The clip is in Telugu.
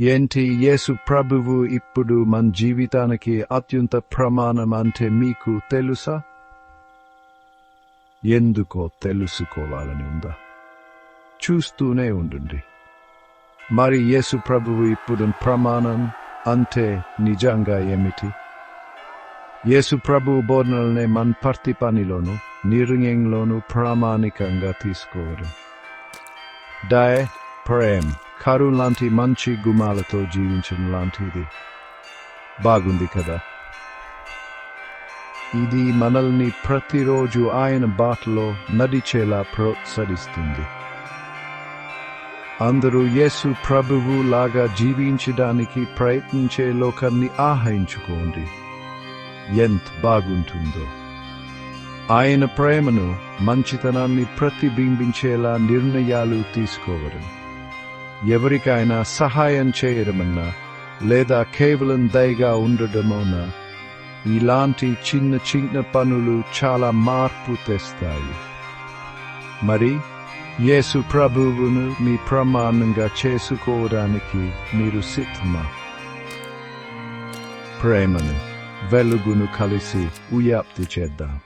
ఏంటి యేసు ప్రభువు ఇప్పుడు మన జీవితానికి అత్యంత ప్రమాణం అంటే మీకు తెలుసా? ఎందుకో తెలుసుకోవాలని ఉందా? చూస్తూనే ఉండండి. మరి యేసు ప్రభువు ఇప్పుడు ప్రమాణం అంటే నిజంగా ఏమిటి? యేసు ప్రభువు బోధనల్ని మన ప్రతి పనిలోనూ నిర్ణయంలోనూ ప్రామాణికంగా తీసుకోవడం. డయ ప్రేమ్. కారు లాంటి మంచి గుమాలతో జీవించడం లాంటిది. బాగుంది కదా? ఇది మనల్ని ప్రతిరోజు ఆయన బాటలో నడిచేలా ప్రోత్సహిస్తుంది. అందరూ యేసు ప్రభువు లాగా జీవించడానికి ప్రయత్నించే లోకాన్ని ఆహరించుకోండి ఎంత బాగుంటుందో. ఆయన ప్రేమను మంచితనాన్ని ప్రతిబింబించేలా నిర్ణయాలు తీసుకోవడం. ఎవరికైనా సహాయం చేయడమన్నా లేదా కేవలం దయగా ఉండడమోనా ఇలాంటి చిన్న చిన్న పనులు చాలా మార్పు తెస్తాయి. మరి యేసు ప్రభువును మీ ప్రమాణంగా చేసుకోవడానికి మీరు సిద్ధమా? ప్రేమను వెలుగును కలిసి ఉయాప్తి చేద్దాం.